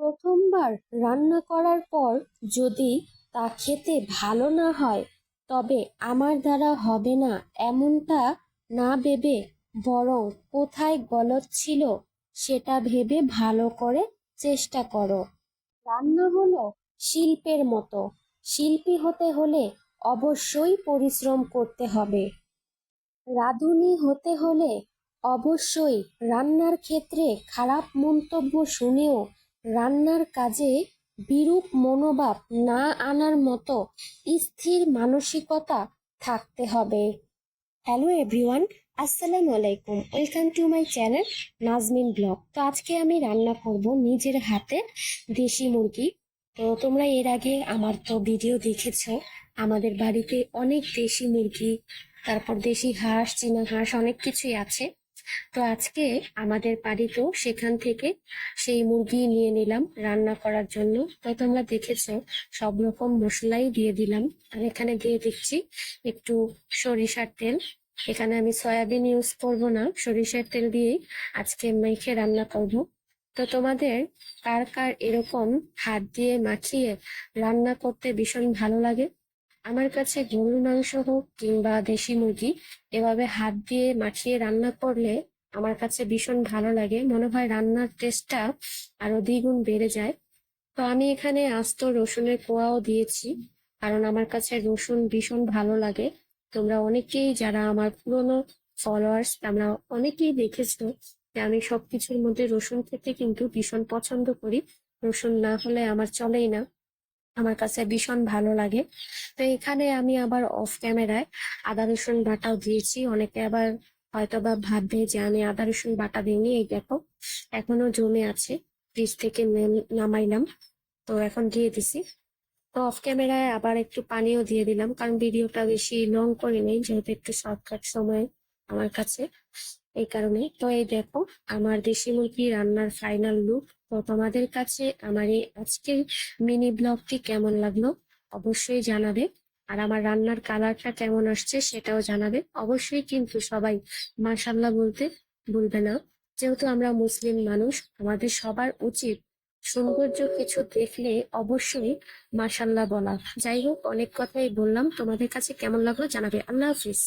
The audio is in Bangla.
প্রথমবার রান্না করার পর যদি তা খেতে ভালো না হয়, তবে আমার দ্বারা হবে না এমনটা না ভেবে বরং কোথায় গলত ছিল সেটা ভেবে ভালো করে চেষ্টা করো। রান্না হলো শিল্পের মতো। শিল্পী হতে হলে অবশ্যই পরিশ্রম করতে হবে। রাঁধুনি হতে হলে অবশ্যই রান্নার ক্ষেত্রে খারাপ মন্তব্য শুনেও রান্নার কাজে বিরূপ মনোভাব না আনার মতো স্থির মানসিকতা থাকতে হবে। হ্যালো এভরিওয়ান আসসালামু আলাইকুম। Welcome to my channel Nazmin blog তো আজকে আমি রান্না করব নিজের হাতে দেশি মুরগি। তো তোমরা এর আগে আমার তো ভিডিও দেখেছ, আমাদের বাড়িতে অনেক দেশি মুরগি, তারপর দেশি হাঁস, চীনা হাঁস অনেক কিছুই আছে। তো আজকে আমাদের বাড়িতেও সেখান থেকে সেই মুরগি নিয়ে নিলাম রান্না করার জন্য। তো তোমরা দেখেছ, সব রকম মশলাই দিয়ে দিলাম। আর এখানে দিয়ে দিচ্ছি একটু সরিষার তেল। এখানে আমি সয়াবিন ইউজ করব না, সরিষার তেল দিয়েই আজকে মেখে রান্না করব। তো তোমাদের কার কার এরকম হাত দিয়ে মাখিয়ে রান্না করতে ভীষণ ভালো লাগে? আমার কাছে গরুর মাংস হোক কিংবা দেশি মুরগি, এভাবে হাত দিয়ে মাখিয়ে রান্না করলে আমার কাছে ভীষণ ভালো লাগে। মনে হয় রান্নার টেস্টটা আরও দ্বিগুণ বেড়ে যায়। তো আমি এখানে আস্ত রসুনের কোয়াও দিয়েছি, কারণ আমার কাছে রসুন ভীষণ ভালো লাগে। তোমরা অনেকেই যারা আমার পুরনো ফলোয়ার্স আমরা অনেকেই দেখেছ যে আমি সবকিছুর মধ্যে রসুন খেতে কিন্তু ভীষণ পছন্দ করি। রসুন না হলে আমার চলেই না। আমার কাছে ভীষণ ভালো লাগে। তো এখানে আমি আবার অফ ক্যামেরায় আদা, রসুন বাটাও দিয়েছি। অনেকে আবার হয়তো বা ভাববে যে আমি আদা, রসুন বাটা দিইনি, এই দেখো, এখনও জমে আছে। ফ্রিজ থেকে নেম- নামাইলাম। তো এখন দিয়ে দিছি। তো অফ ক্যামেরায় আবার একটু পানিও দিয়ে দিলাম, কারণ ভিডিওটা বেশি লং করে নেই যেহেতু একটু শর্টকাট সময়। আমার কাছে এই কারণে তো এই দেখো, আমার দেশি মুরগি রান্নার ফাইনাল লুক তো তোমাদের কাছে আমার এই আজকের মিনি ব্লগটি কেমন লাগল অবশ্যই জানাবে। আর আমার রান্নার কালারটা কেমন আসছে সেটাও জানাবে। অবশ্যই কিন্তু সবাই মাশাল্লাহ বলতে ভুলবে না। যেহেতু আমরা মুসলিম মানুষ, আমাদের সবার উচিত সৌন্দর্য কিছু দেখলে অবশ্যই মাশাল্লাহ বলা। যাই হোক, অনেক কথাই বললাম। তোমাদের কাছে কেমন লাগল জানাবে। আল্লাহ হাফিজ।